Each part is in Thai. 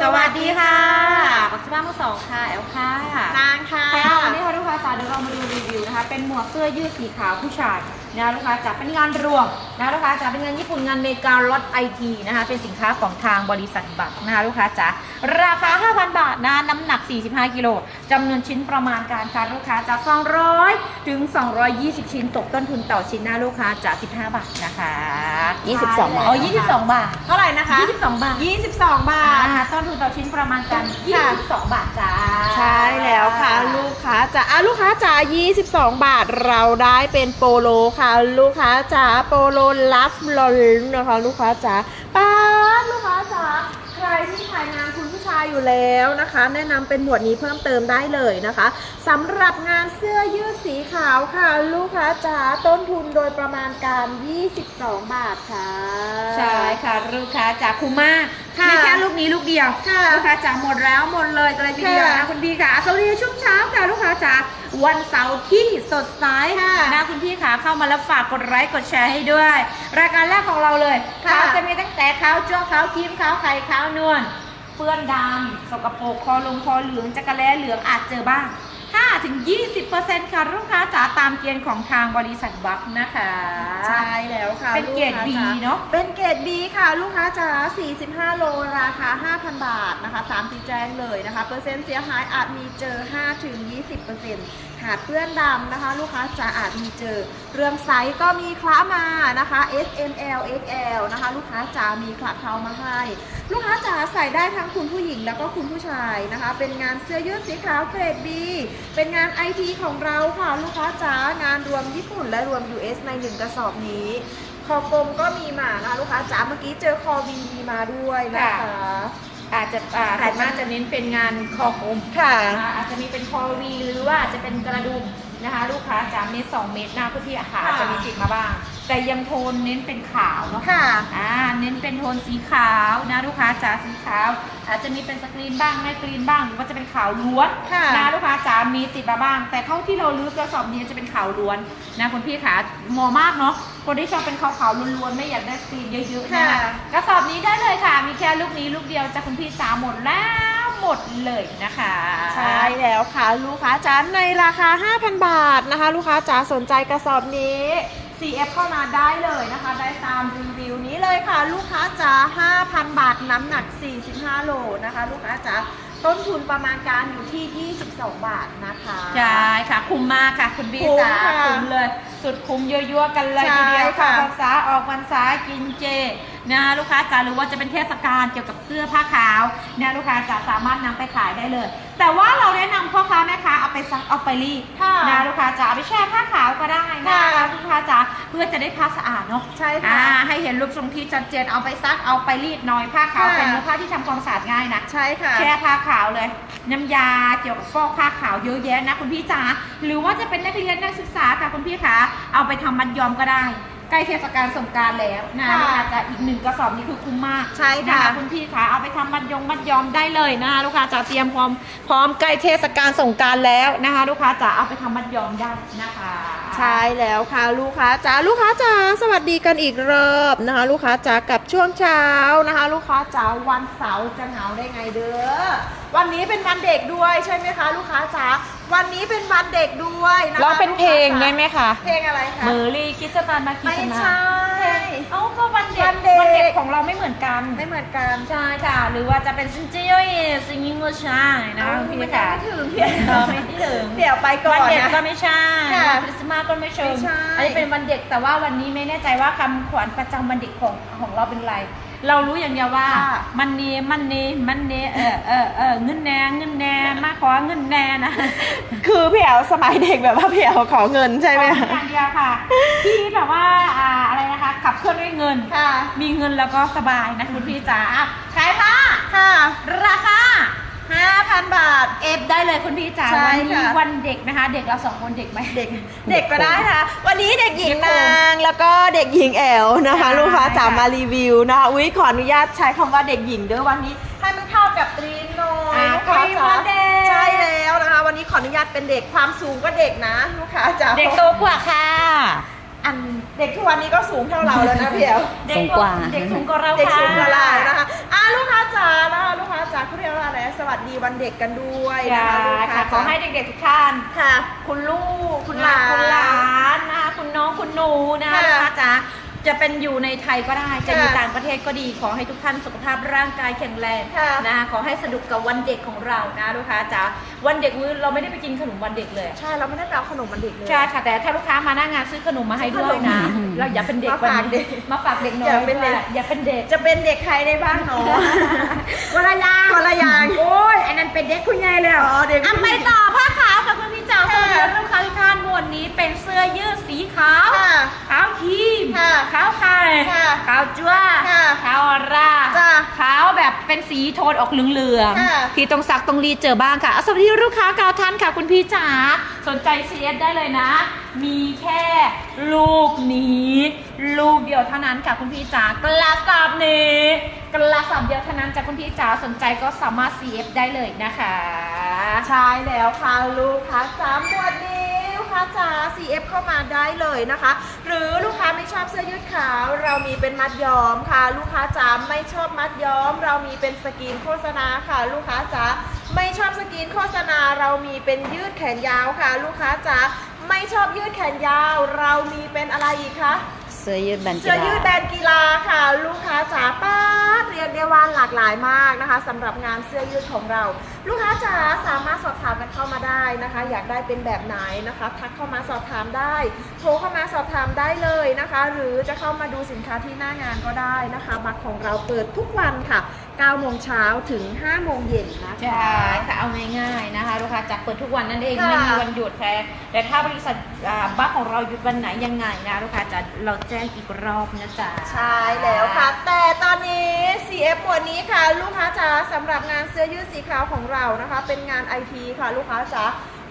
สวัสดีค่ะปักษบ้านมือสองค่ะแอลค่ะนางค่ะค่ะวันนี้ค่ะลูกค้าจ๋าเดี๋ยวเรามาดูรีวิวนะคะ เป็นหมวกเสื้อยืดสีขาวผู้ชาย นะลูกค้าจ๋าเป็นงานรวมนะลูกค้าจ๋าเป็นงานญี่ปุ่นงานอเมริกาล็อตไอทีนะคะเป็นสินค้าของทางบริษัทบัตรนะคะลูกค้าจ๋าราคา 5,000 บาทนะน้ำหนัก 45 กิโลจำนวนชิ้นประมาณการค่ะลูกค้าจ๋า200 ถึง 220 ชิ้นตกต้นทุนต่อชิ้นหน้าลูกค้าจ๋า15 บาทนะคะ22 บาทอ๋อ22 บาท เท่าไหร่นะคะ 22 บาท 22 บาทอ่าต้นทุนต่อชิ้นประมาณกันค่ะ22 บาทจ้าใช่แล้วค่ะ ลูกค้าจ๋าอะลูกค้าจ๋า22 บาทเราได้เป็นโปโลค่ะลูกค้าจ๋าโปโลลัฟลอนนะคะ ลูกค้าจ๋าป้าลูกค้าจ๋าใครที่ถ่ายงานคุณผู้ชายอยู่แล้วนะคะ แนะนำเป็นหมวดนี้เพิ่มเติมได้เลยนะคะสำหรับงานเสื้อยืดสีขาวค่ะ ลูกค้าจ๋าต้นทุนโดยประมาณการ 22 บาทค่ะ ใช่ค่ะ ลูกค้าจากคูมากค่ะมีแค่ลูกนี้ลูกเดียวค่ะลูกค้าจ๋าหมดแล้วหมดเลยกันเลยทีเดียวค่ะนะคุณพี่ค่ะสวัสดีช่วงเช้าค่ะลูกค้าจ๋าวันเสาร์ที่สดใสค่ะนะคุณพี่ขาเข้ามาแล้วฝากกดไลค์กดแชร์ให้ด้วย รายการแรกของเราเลยค่ะขาวจะมีตั้งแต่ขาวจ้วงขาวครีมขาวไข่ขาวนวล เปื้อนดำสกปรกคอลงคอเหลืองจักระแล้เหลืองอาจเจอบ้าง 5ถึง20%ค่ะลูกค้าจ๋าตามเกณฑ์ของทางบริษัทบัคนะคะ ใช่แล้วค่ะเป็นเกรดลูค้า B จ๋เนอะเป็นเกรด B ค่ะ ลูกค้าจ๋า45 โลราคา 5,000 บาทนะคะ ตามที่แจ้งเลยนะคะ เปอร์เซ็นต์เสียหายอาจมีเจอ 5 ถึง 20%ขาดเปื้อนดำนะคะ ลูกค้าจ๋าอาจมีเจอ เรื่องไซส์ก็มีคละมานะคะ S M L X L นะคะ ลูกค้าจ๋ามีคละเข้ามาให้ ลูกค้าจ๋าใส่ได้ทั้งคุณผู้หญิงแล้วก็คุณผู้ชายนะคะ เป็นงานเสื้อยืดสีขาวเกรด B เป็นงาน IT ของเราค่ะลูกค้าจ๋างานรวมญี่ปุ่นและรวม US ในหนึ่งกระสอบนี้คอกลมก็มีมานะคะลูกค้าจ๋าเมื่อกี้เจอคอวีมีมาด้วยนะคะ อาจจะอ่าอาจจะส่วนมากจะเน้นเป็นงานคอกลมค่ะนะคะอาจจะมีเป็นคอวีหรือว่าอาจจะเป็นกระดุมนะคะ ลูกค้าจากเมตรสองเมตรหน้าพื้นที่อาหารค่ะ จะมีติดมาบ้าง แต่ยังโทนเน้นเป็นขาวเนาะค่ะ อ่า เน้นเป็นโทนสีขาวนะลูกค้าจ๋าสีขาว อาจจะมีเป็นสกรีนบ้างไม่กรีนบ้างหรือว่าจะเป็นขาวล้วนค่ะนะลูกค้าจ๋ามีติดมาบ้าง แต่เท่าที่เราลื้อกระสอบนี้จะเป็นขาวล้วนนะคุณพี่ขาเหมอมากเนาะคนที่ชอบเป็นขาวๆล้วนๆไม่อยากได้สกรีนเยอะๆนะค่ะ กระสอบนี้ได้เลยค่ะ มีแค่ลูกนี้ลูกเดียวจากคุณพี่จ๋าหมดแล้วหมดเลยนะคะ ใช่แล้วค่ะ ลูกค้าจ๋าในราคา 5,000 บาทนะคะ ลูกค้าจ๋าสนใจกระสอบนี้ CF เข้ามาได้เลยนะคะ ได้ตามรีวิวนี้เลยค่ะ ลูกค้าจ๋า5,000 บาทน้ำหนัก 45 โลนะคะ ลูกค้าจ๋าต้นทุนประมาณการอยู่ที่ 22 บาทนะคะ ใช่ค่ะ คุ้มมากค่ะ คุณพี่คุ้มจ๋าค่ะคุ้มเลย สุดคุ้มยั่วๆกันเลยใช่ทีเดียวค่ะค่ะภาษาออกพรรษากินเจนะคะลูกค้าจ๋าหรือว่าจะเป็นเทศกาลเกี่ยวกับเสื้อผ้าขาวเนี่ยลูกค้าจ๋าสามารถนำไปขายได้เลย แต่ว่าเราแนะนำพ่อค้าแม่ เอาไปรีดค่ะนะลูกค้าจ๋าเอาไปแช่ผ้าขาวก็ได้นะค่ะ ลูกค้าจ๋าเพื่อจะได้ผ้าสะอาดเนาะใช่ค่ะ อ่าให้เห็นรูปทรงที่ชัดเจนเอาไปซักเอาไปรีดหน่อยผ้าขาวค่ะ เป็นเนื้อผ้าที่ทำความสะอาดง่ายนะ ใช่ค่ะ แช่ผ้าขาวเลย น้ำยาเกี่ยวกับฟอกผ้าขาวเยอะแยะนะคุณพี่จ๋าหรือว่าจะเป็นนักเรียนนักศึกษาค่ะคุณพี่คะเอาไปทำมัดยอมก็ได้ ใกล้เทศกาลสงกรารแล้วนะค่ะลูกค้าจ๋าอีกหนึ่งกระสอบนี้คือคุ้มมากใช่ค่ะ นคุณพี่คะเอาไปทำมัดยงมัดยอมได้เลยนะคะ ลูกค้าจ๋าเตรียมพร้อมพร้อมใกล้เทศกาลสงกรารแล้วนะคะ ลูกค้าจ๋าเอาไปทำมัดยอมได้นะคะ ใช่แล้วค่ะลูกค้าจ๋าลูกค้าจ๋าสวัสดีกันอีกรอบนะคะ ลูกค้าจ๋ากับช่วงเช้านะคะ ลูกค้าจ๋าวันเสาร์จะเหงาได้ไงเด้อวันนี้เป็นวันเด็กด้วยใช่ไหมคะ ลูกค้าจ๋าวันนี้เป็นวันเด็กด้วยนะคะร้องเป็นเพลงได้ไหมคะเพลงอะไรคะมือลีคิสตานมาคิไม่สนาใช่ เอ้าก็วันเด็กวันเด็ก วันเด็กของเราไม่เหมือนกันไม่เหมือนกันใช่ค่ะ หรือว่าจะเป็นซินเจียยซิงกิ้งก็ใช่นะเอ้าพี่มันยังค่ะไม่ถึงเพียงเออไม่ถึง เดี๋ยวไปก่อวันนเด็กนะ ก็ไม่ใช่ค่ะคริสต์มาสก็ไม่เชิงไม่ใช่ อันนี้เป็นวันเด็กแต่ว่าวันนี้ไม่แน่ใจว่าคำขวัญประจำวันเด็กของของเราเป็นไร เรารู้อย่างเดียวว่า ค่ะมันนี้มันนี้มันนี้เออเออเออเงินแน่เงินแน่มาขอเงินแน่นะคือพี่แอ๋วสมัยเด็กแบบว่าพี่แอ๋วขอเงินใช่ไหมขออย่างเดียวค่ะที่แบบว่าอ่าอะไรนะคะขับเคลื่อนด้วยเงิน ค่ะมีเงินแล้วก็สบายนะคุณพี่จ๋าอะขายผ้าค่ะ ราคา 5,000 บาท เอฟได้เลยคุณพี่จ๋าใช่วันนี้ค่ะ วันเด็กนะคะ เด็กเราสองคนเด็กไหม เด็กเด็กก็ได้ค่ะ วันนี้เด็กหญิงเด็กโกงนางแล้วก็เด็กหญิงแอลนะคะใช่ลูกค้าจ๋าค่ะมารีวิวนะคะอุ้ยขออนุญาตใช้คำว่าเด็กหญิงเด้อวันนี้ ให้มันเข้ากับตรีมหน่อยอ่าลูกค้าตรีมจ๋าวันเด็ก ใช่แล้วนะคะ วันนี้ขออนุญาตเป็นเด็กความสูงก็เด็กนะ ลูกค้าจ๋า เด็กโตกว่าค่ะ อัน เด็กทุกวันนี้ก็สูงเท่าเราแล้วนะพี่แอลเด็กสูงกว่า เด็กสูงกว่าเราเด็กค่ะสูงกว่าเรานะคะอ่าลูกค้าจ๋านะคะลูกค้าจ๋าใครดีวันเด็กกันด้วยค่ะนะคะลูกค่ะค้าขอให้เด็กๆทุกท่าน ค่ะ คุณลูก คุณหลาน คุณหลานนะคะคุณน้อง คุณหนูนะคะค่ะ ลูกค้าจ๋า จะเป็นอยู่ในไทยก็ได้ จะอยู่ค่ะต่างประเทศก็ดี ขอให้ทุกท่านสุขภาพร่างกายแข็งแรงค่ะนะคะขอให้สนุกกับวันเด็กของเรานะลูกค้าจ๋าวันเด็กมื้อเราไม่ได้ไปกินขนมวันเด็กเลย ใช่เราไม่ได้ไปเอาขนมมันเด็กเลยใช่ค่ะแต่ถ้าลูกค้ามาหน้างานซื้อขนมมาให้ด้วยนะซื้อขนมเราอย่าเป็นเด็กมาฝากวันเด็นี้กมาฝากเด็กน้อยอย่าเป็นเด็กด้วยอย่าเป็นเด็กจะเป็นเด็กใครได้บ้างเนาะคนละอย่างคนละอย่างโอ้ยไอ้นั่นเป็นเด็กคุณยายแล้วอ๋อเด็กอะไปต่อ นหมวดนี้เป็นเสื้อยืดสีขาวค่ะขาวครีมค่ะขาวไข่ค่ะขาวจ้วค่ะขาวออร่าจ้ะขาวแบบเป็นสีโทนออกเหลืองค่ะๆที่ตรงซักตรงรีดเจอบ้างค่ะอะสวัสดีลูกค้ากาวท่านค่ะคุณพี่จ๋าสนใจ CS ได้เลยนะ มีแค่ลูกนี้ ลูกเดียวเท่านั้นค่ะคุณพี่จ๋ากระสอบนี้กระสอบเดียวเท่านั้นจากคุณพี่จ๋าสนใจก็สามารถ CF ได้เลยนะคะ ใช่แล้วค่ะลูกค้าจ๋าหมวดนี้ลูก ค้าจ๋า CF เข้ามาได้เลยนะคะ หรือลูกค้าไม่ชอบเสื้อยืดขาว เรามีเป็นมัดย้อมค่ะ ลูกค้าจ๋าไม่ชอบมัดย้อม เรามีเป็นสกรีนโฆษณาค่ะ ลูกค้าจ๋าไม่ชอบสกรีนโฆษณา เรามีเป็นยืดแขนยาวค่ะ ลูกค้าจ๋าไม่ชอบยืดแขนยาว เรามีเป็นอะไรอีกคะเสื้อยืดแบนกีเสื้อฬายืดแบรนด์กีฬาค่ะ ลูกค้าจ๋าป้าดเรียกได้ว่าหลากหลายมากนะคะสำหรับงานเสื้อยืดของเรา ลูกค้าจ๋าสามารถสอบถามกันเข้ามาได้นะคะ อยากได้เป็นแบบไหนนะคะ ทักเข้ามาสอบถามได้ โทรเข้ามาสอบถามได้เลยนะคะ หรือจะเข้ามาดูสินค้าที่หน้างานก็ได้นะคะบัตรของเราเปิดทุกวันค่ะ 9โมงเช้าถึง 5 โมงเย็นนะคะใช่ค่ะเอาง่ายๆนะคะลูกค้าจะเปิดทุกวันนั่นเองค่ะไม่มีวันหยุดแท้แต่ถ้าบริษัทอ่าบัสของเราหยุดวันไหนยังไงนะลูกค้าจะเราแจ้งอีกรอบนะจ๊ะ ใช่แล้วค่ะ แต่ตอนนี้ CF หมวดนี้ค่ะ ลูกค้าจ๋าสำหรับงานเสื้อยืดสีขาวของเรานะคะ เป็นงาน IT ค่ะ ลูกค้าจ๋า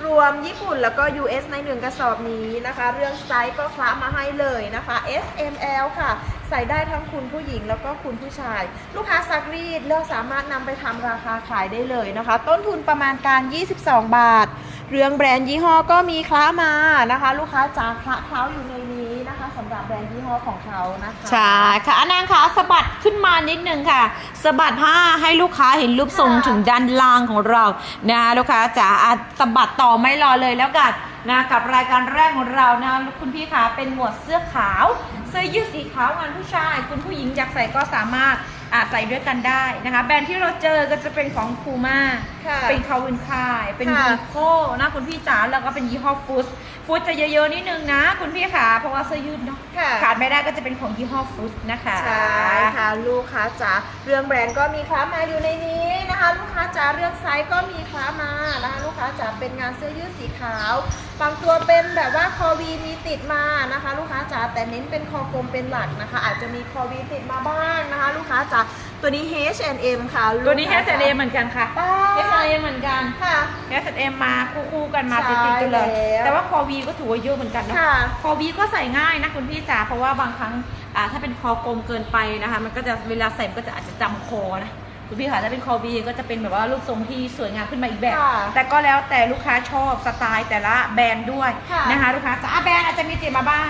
รวมญี่ปุ่นแล้วก็ US ในหนึ่งกระสอบนี้นะคะ เรื่องไซส์ก็คละมาให้เลยนะคะ S M L ค่ะ ใส่ได้ทั้งคุณผู้หญิงแล้วก็คุณผู้ชาย ลูกค้าซักรีดเลือกสามารถนำไปทำราคาขายได้เลยนะคะ ต้นทุนประมาณการ 22 บาท เรื่องแบรนด์ยี่ห้อก็มีคละมานะคะ ลูกค้าจ๋าคละเคล้าอยู่ในนี้นะคะสำหรับแบรนด์ยี่ห้อของเขานะคะใช่ค่ะอนางคะสะบัดขึ้นมานิดนึงค่ะสะบัดผ้าให้ลูกค้าเห็นรูปทรงถึงด้านล่างของเรานะคะลูกค้าจ๋าอะสะบัดต่อไม่รอเลยแล้วกันนะกับรายการแรกของเรานะคุณพี่คะเป็นหมวดเสื้อขาว เสื้อยืดสีขาวงานผู้ชาย คุณผู้หญิงอยากใส่ก็สามารถ อะใส่ด้วยกันได้นะคะ แบรนด์ที่เราเจอก็จะเป็นของพูม่าค่ะเป็นคาวินคาย เป็นค่ะยีโคนะคุณพี่จ๋าแล้วก็เป็นยี่ห้อฟูสฟูสจะเยอะๆนิดนึงนะ คุณพี่ค่ะเพราะว่าเสื้อยืดเนาะค่ะ ขาดไม่ได้ก็จะเป็นของยี่ห้อฟูสนะคะ ใช่ค่ะ ลูกค้าจ๋าเรื่องแบรนด์ก็มีคล้ามาอยู่ในนี้ นะคะ ลูกค้าจ๋าเรื่องไซส์ก็มีคล้ามานะคะลูกค้าจ๋าเป็นงานเสื้อยืดสีขาวบางตัวเป็นแบบว่าคอวีมีติดมานะคะ ลูกค้าจ๋าแต่เน้นเป็นคอกลมเป็นหลักนะคะ อาจจะมีคอวีติดมาบ้างนะคะ ลูกค้าจ๋าตัวนี้ H&M ค่ะตัวนี้ลูกค้าจ๋า H&M เหมือนกันค่ะ ป้า H&M เหมือนกัน ค่ะ H&M มาคู่ๆกันมาใช่ติดๆกันเลยแล้ว แต่ว่าคอวีก็ถือว่าเยอะเหมือนกันเนอะค่ะ คอวีก็ใส่ง่ายนะคุณพี่จ๋าเพราะว่าบางครั้งอ่าถ้าเป็นคอกลมเกินไปนะคะ มันก็จะเวลาใส่มันก็จะอาจจะจำคอนะ คุณพี่ค่ะถ้าเป็นคอวีก็จะเป็นแบบว่ารูปทรงที่สวยงามขึ้นมาอีกแบบ ค่ะแต่ก็แล้วแต่ลูกค้าชอบสไตล์แต่ละแบรนด์ด้วยค่ะ นะคะลูกค้าจ๋าอะแบรนด์อาจจะมีติดมาบ้าง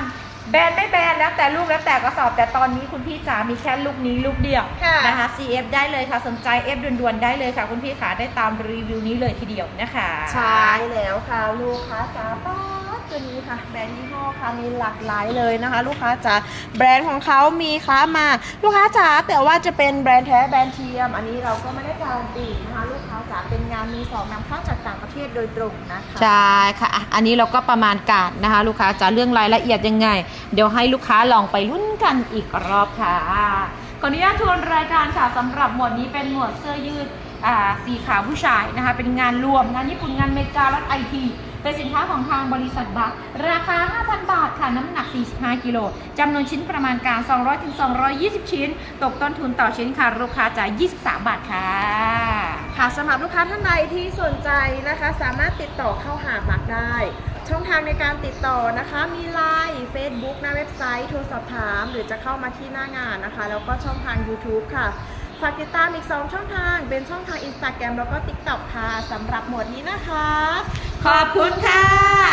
แบรนด์ไม่แบรนด์แล้วแต่ลูกแล้วแต่กระสอบ แต่ตอนนี้คุณพี่จ๋ามีแค่ลูกนี้ลูกเดียวค่ะ นะคะ CF ได้เลยค่ะสนใจ F ด่วนๆได้เลยค่ะ คุณพี่ขาได้ตามรีวิวนี้เลยทีเดียวนะคะ ใช่แล้วค่ะ ลูกค้าจ๋าป้าด ตัวนี้ค่ะ แบรนด์ยี่ห้อค่ะมีหลากหลายเลยนะคะ ลูกค้าจ๋าแบรนด์ของเขามีค้ามา ลูกค้าจ๋าแต่ว่าจะเป็นแบรนด์แท้แบรนด์เทียม อันนี้เราก็ไม่ได้การันตีนะคะลูกค้าจ๋าเป็นงานมีสองนำเข้าจากต่างประเทศโดยตรงนะคะใช่ค่ะอะ อันนี้เราก็ประมาณการนะคะ ลูกค้าจะเรื่องรายละเอียดยังไง เดี๋ยวให้ลูกค้าลองไปรุ่นกันอีกรอบค่ะขออนุญาตทวนรายการค่ะสำหรับหมวดนี้เป็นหมวดเสื้อยืดสีขาวผู้ชายนะคะ เป็นงานรวมงานญี่ปุ่นงานเมกาและไอที เป็นสินค้าของทางบริษัทบัคราคา 5,000 บาทค่ะ น้ำหนัก 45 กิโลจำนวนชิ้นประมาณการ 200ถึง220 ชิ้น ตกต้นทุนต่อชิ้นค่ะลูกค้าจ่าย23 บาทค่ะ ค่ะสำหรับลูกค้าท่านใดที่สนใจนะคะ สามารถติดต่อเข้าหาบักได้ ช่องทางในการติดต่อนะคะ มีไลน์ Facebook หน้าเว็บไซต์โทรสอบถาม หรือจะเข้ามาที่หน้างานนะคะ แล้วก็ช่องทาง YouTube ค่ะ ฝากติดตามอีก 2 ช่องทาง เป็นช่องทาง Instagram แล้วก็ TikTok ค่ะสำหรับหมวดนี้นะคะ ขอบคุณค่ะ